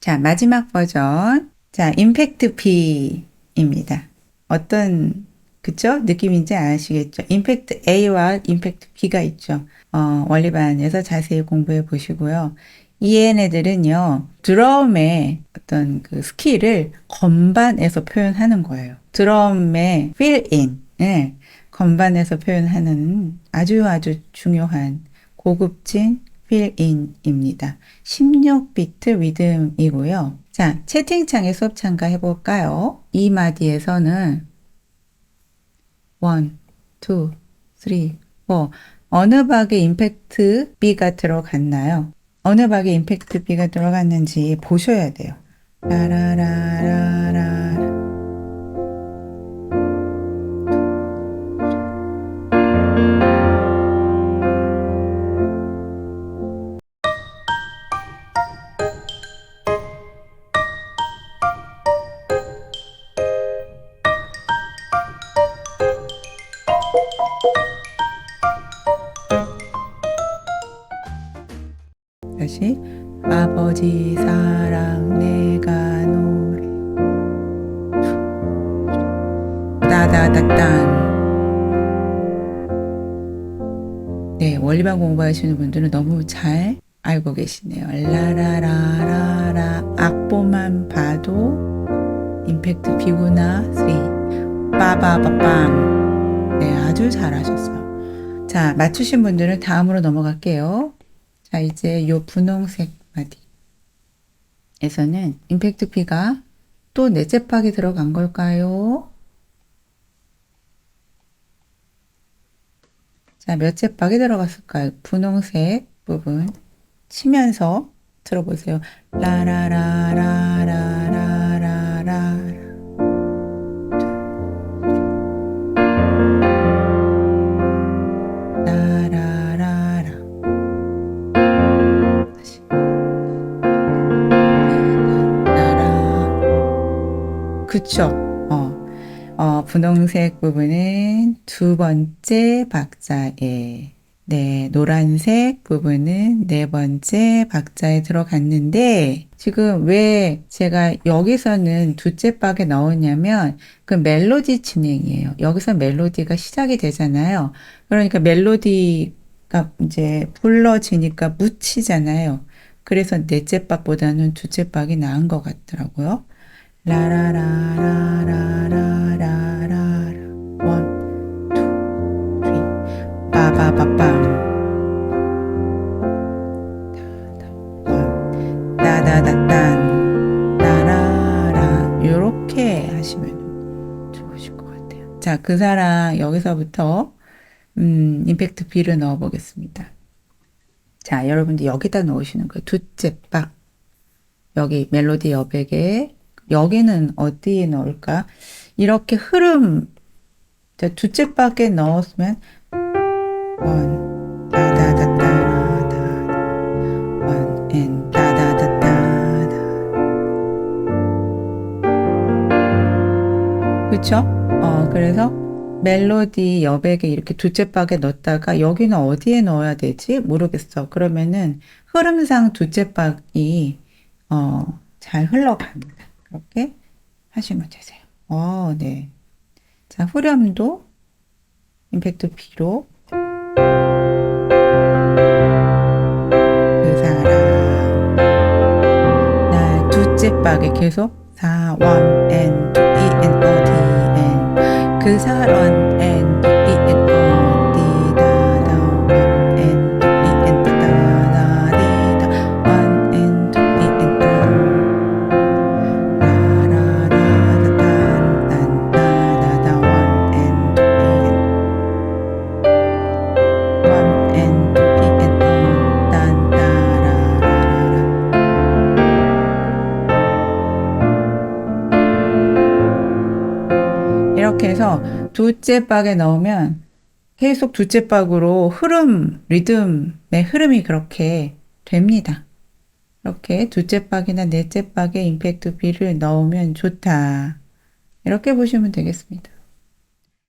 자, 마지막 버전. 자, 임팩트 B입니다. 어떤, 그쵸? 느낌인지 아시겠죠? 임팩트 A와 임팩트 B가 있죠. 어, 원리반에서 자세히 공부해 보시고요. 이 얘네들은요, 드럼의 어떤 그 스킬을 건반에서 표현하는 거예요. 드럼의 fill in을 건반에서 표현하는 아주 아주 중요한 고급진 in입니다. 16비트 리듬이고요. 자, 채팅창에 수업 참가해 볼까요? 이 마디에서는 1, 2, 3, 4 어느 박에 임팩트 B가 들어갔나요? 어느 박에 임팩트 B가 들어갔는지 보셔야 돼요. 라라라라라 다시. 아버지 사랑 내가 노래. 따다다딴. 네 원리반 공부하시는 분들은 너무 잘 알고 계시네요. 라라라라라. 악보만 봐도 임팩트 비구나 3 빠바바빵 네 아주 잘하셨어요. 자 맞추신 분들은 다음으로 넘어갈게요 자, 이제 요 분홍색 마디에서는 임팩트 피가 또 넷째 빵이 들어간 걸까요? 자, 몇 재팍이 들어갔을까요? 분홍색 부분 치면서 들어보세요. 라라라라라 그쵸 어, 어 분홍색 부분은 두 번째 박자에 네 노란색 부분은 네 번째 박자에 들어갔는데 지금 왜 제가 여기서는 두째 박에 넣었냐면 그 멜로디 진행이에요 여기서 멜로디가 시작이 되잖아요 그러니까 멜로디가 이제 불러지니까 묻히잖아요. 그래서 넷째 박보다는 두째 박이 나은 것 같더라고요. 라라라라라라라라 원, 투, 쓰리 빠바바빵 원, 따다다딴 따라라 요렇게 하시면 좋으실 것 같아요. 자, 그 사람 여기서부터 음, 임팩트 B를 넣어 보겠습니다. 자, 여러분들 여기다 넣으시는 거예요. 두째 박. 여기 멜로디 여백에 여기는 어디에 넣을까? 이렇게 흐름 자, 두째 박에 넣었으면 원 다다다다다 원앤 다다다다다 그쵸? 어, 그래서 멜로디 여백에 이렇게 두째 박에 넣었다가 여기는 어디에 넣어야 되지? 모르겠어. 그러면은 흐름상 두째 박이 어, 잘 흘러갑니다. 그렇게 하시면 되세요. 어, 네. 자, 후렴도 임팩트 B로 그 사람 나 두째 박에 계속 4, 1, and, 2, E, and, 어디, and 그 사람 and, 2, and, 이렇게 해서 두째 박에 넣으면 계속 두째 박으로 흐름, 리듬의 흐름이 그렇게 됩니다. 이렇게 두째 박이나 넷째 박에 임팩트 B를 넣으면 좋다. 이렇게 보시면 되겠습니다.